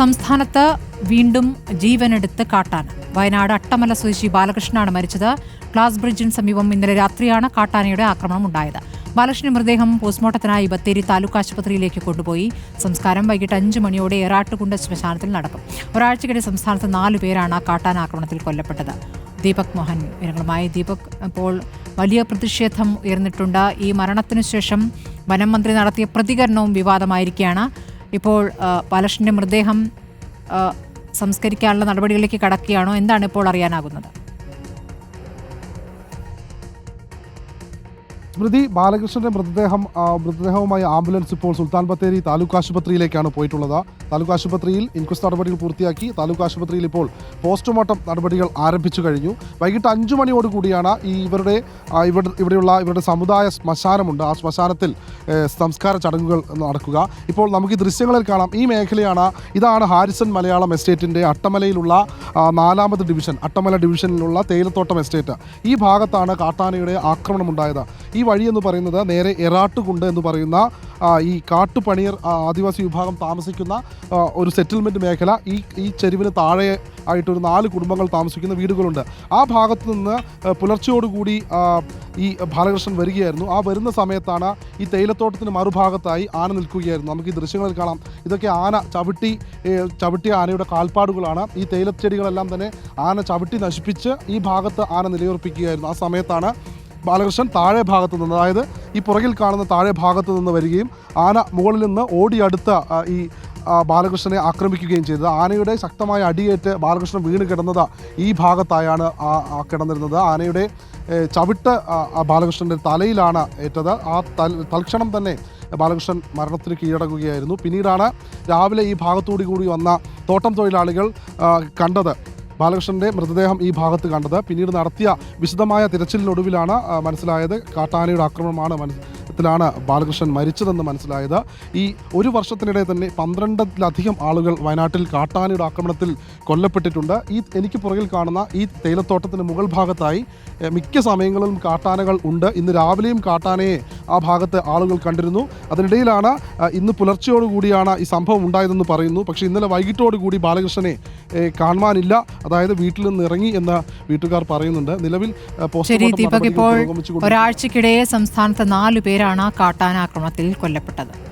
സംസ്ഥാനത്ത് വീണ്ടും ജീവനെടുത്ത് കാട്ടാന വയനാട് അട്ടമല സ്വദേശി ബാലകൃഷ്ണനാണ് മരിച്ചത്. ക്ലാസ് ബ്രിഡ്ജിന് സമീപം ഇന്നലെ രാത്രിയാണ് കാട്ടാനയുടെ ആക്രമണം ഉണ്ടായത്. ബാലകൃഷ്ണന്റെ മൃതദേഹം പോസ്റ്റ്മോർട്ടത്തിനായി ബത്തേരി താലൂക്ക് ആശുപത്രിയിലേക്ക് കൊണ്ടുപോയി. സംസ്കാരം വൈകിട്ട് അഞ്ച് മണിയോടെ ഏറാട്ടുകുണ്ട് ശ്മശാനത്തിൽ നടക്കും. ഒരാഴ്ചക്കിടെ സംസ്ഥാനത്ത് നാലു പേരാണ് കാട്ടാന ആക്രമണത്തിൽ കൊല്ലപ്പെട്ടത്. ദീപക് മോഹൻ വിവരങ്ങളുമായി ദീപക്. അപ്പോൾ വലിയ പ്രതിഷേധം ഉയർന്നിട്ടുണ്ട്. ഈ മരണത്തിനു ശേഷം വനം മന്ത്രി നടത്തിയ പ്രതികരണവും വിവാദമായിരിക്കുകയാണ്. ഇപ്പോൾ ബാലകൃഷ്ണന്റെ മൃതദേഹം സംസ്കരിക്കാനുള്ള നടപടികളിലേക്ക് കടക്കുകയാണോ? എന്താണ് ഇപ്പോൾ അറിയാനാകുന്നത്? സ്മൃതി ബാലകൃഷ്ണന്റെ മൃതദേഹം മൃതദേഹവുമായി ആംബുലൻസ് ഇപ്പോൾ സുൽത്താൻ ബത്തേരി താലൂക്ക് ആശുപത്രിയിലേക്കാണ് പോയിട്ടുള്ളത്. താലൂക്ക് ആശുപത്രിയിൽ ഇൻക്വസ്റ്റ് നടപടികൾ പൂർത്തിയാക്കി. താലൂക്ക് ആശുപത്രിയിൽ ഇപ്പോൾ പോസ്റ്റ്മോർട്ടം നടപടികൾ ആരംഭിച്ചു കഴിഞ്ഞു. വൈകിട്ട് അഞ്ചു മണിയോടുകൂടിയാണ് ഈ ഇവരുടെ ഇവിടെ ഇവിടെയുള്ള ഇവരുടെ സമുദായ ശ്മശാനമുണ്ട്. ആ ശ്മശാനത്തിൽ സംസ്കാര ചടങ്ങുകൾ നടക്കുക. ഇപ്പോൾ നമുക്ക് ഈ ദൃശ്യങ്ങളിൽ കാണാം. ഈ മേഖലയാണ് ഇതാണ് ഹാരിസൺ മലയാളം എസ്റ്റേറ്റിന്റെ അട്ടമലയിലുള്ള നാലാമത് ഡിവിഷൻ അട്ടമല ഡിവിഷനിലുള്ള തേയിലത്തോട്ടം എസ്റ്റേറ്റ്. ഈ ഭാഗത്താണ് കാട്ടാനയുടെ ആക്രമണമുണ്ടായത്. ഈ വഴി എന്ന് പറയുന്നത് നേരെ എറാട്ടുകുണ്ട് എന്ന് പറയുന്ന ഈ കാട്ടുപണിയർ ആദിവാസി വിഭാഗം താമസിക്കുന്ന ഒരു സെറ്റിൽമെന്റ് മേഖല. ഈ ഈ ചെരുവിന് താഴെ ആയിട്ടൊരു നാല് കുടുംബങ്ങൾ താമസിക്കുന്ന വീടുകളുണ്ട്. ആ ഭാഗത്തു നിന്ന് പുലർച്ചയോടുകൂടി ഈ ബാലകൃഷ്ണൻ വരികയായിരുന്നു. ആ വരുന്ന സമയത്താണ് ഈ തേയിലത്തോട്ടത്തിന് മറുഭാഗത്തായി ആന നിൽക്കുകയായിരുന്നു. നമുക്ക് ഈ ദൃശ്യങ്ങളിൽ കാണാം. ഇതൊക്കെ ആന ചവിട്ടി ചവിട്ടിയ ആനയുടെ കാൽപ്പാടുകളാണ്. ഈ തേയിലച്ചെടികളെല്ലാം തന്നെ ആന ചവിട്ടി നശിപ്പിച്ച് ഈ ഭാഗത്ത് ആന നിലയുറപ്പിക്കുകയായിരുന്നു. ആ സമയത്താണ് ബാലകൃഷ്ണൻ താഴെ ഭാഗത്തു നിന്ന് അതായത് ഈ പുറകിൽ കാണുന്ന താഴെ ഭാഗത്തു നിന്ന് വരികയും ആന മുകളിൽ നിന്ന് ഓടിയടുത്ത ഈ ബാലകൃഷ്ണനെ ആക്രമിക്കുകയും ചെയ്തത്. ആനയുടെ ശക്തമായ അടിയേറ്റ് ബാലകൃഷ്ണൻ വീണ് കിടന്നത് ഈ ഭാഗത്തായാണ് കിടന്നിരുന്നത്. ആനയുടെ ചവിട്ട് ബാലകൃഷ്ണന്റെ തലയിലാണ് ഏറ്റത്. ആ തൽ തൽക്ഷണം തന്നെ ബാലകൃഷ്ണൻ മരണത്തിന് കീഴടങ്ങുകയായിരുന്നു. പിന്നീടാണ് രാവിലെ ഈ ഭാഗത്തുകൂടി കൂടി വന്ന തോട്ടം തൊഴിലാളികൾ കണ്ടത്. ബാലകൃഷ്ണന്റെ മൃതദേഹം ഈ ഭാഗത്ത് കണ്ടത്. പിന്നീട് നടത്തിയ വിശദമായ തിരച്ചിലിനൊടുവിലാണ് മനസ്സിലായത്. കാട്ടാനയുടെ ആക്രമണമാണ് മനസ്സിലാണ് ബാലകൃഷ്ണൻ മരിച്ചതെന്ന് മനസ്സിലായത്. ഈ ഒരു വർഷത്തിനിടെ തന്നെ പന്ത്രണ്ടിലധികം ആളുകൾ വയനാട്ടിൽ കാട്ടാനയുടെ ആക്രമണത്തിൽ കൊല്ലപ്പെട്ടിട്ടുണ്ട്. ഈ എനിക്ക് പുറകിൽ കാണുന്ന ഈ തേയിലത്തോട്ടത്തിന് മുകൾ ഭാഗത്തായി മിക്ക സമയങ്ങളിലും കാട്ടാനകൾ ഉണ്ട്. ഇന്ന് രാവിലെയും കാട്ടാനയെ ആ ഭാഗത്ത് ആളുകൾ കണ്ടിരുന്നു. അതിനിടയിലാണ് ഇന്ന് പുലർച്ചയോടുകൂടിയാണ് ഈ സംഭവം ഉണ്ടായതെന്ന് പറയുന്നു. പക്ഷേ ഇന്നലെ വൈകിട്ടോടുകൂടി ബാലകൃഷ്ണനെ കാണുവാനില്ല. അതായത് വീട്ടിൽ നിന്ന് ഇറങ്ങി എന്ന് വീട്ടുകാർ പറയുന്നുണ്ട്. നിലവിൽ ആ, ശരി ദീപക് ഇപ്പോൾ. ഒരാഴ്ചക്കിടെ സംസ്ഥാനത്ത് നാലു പേരാണ് കാട്ടാനാക്രമണത്തിൽ കൊല്ലപ്പെട്ടത്.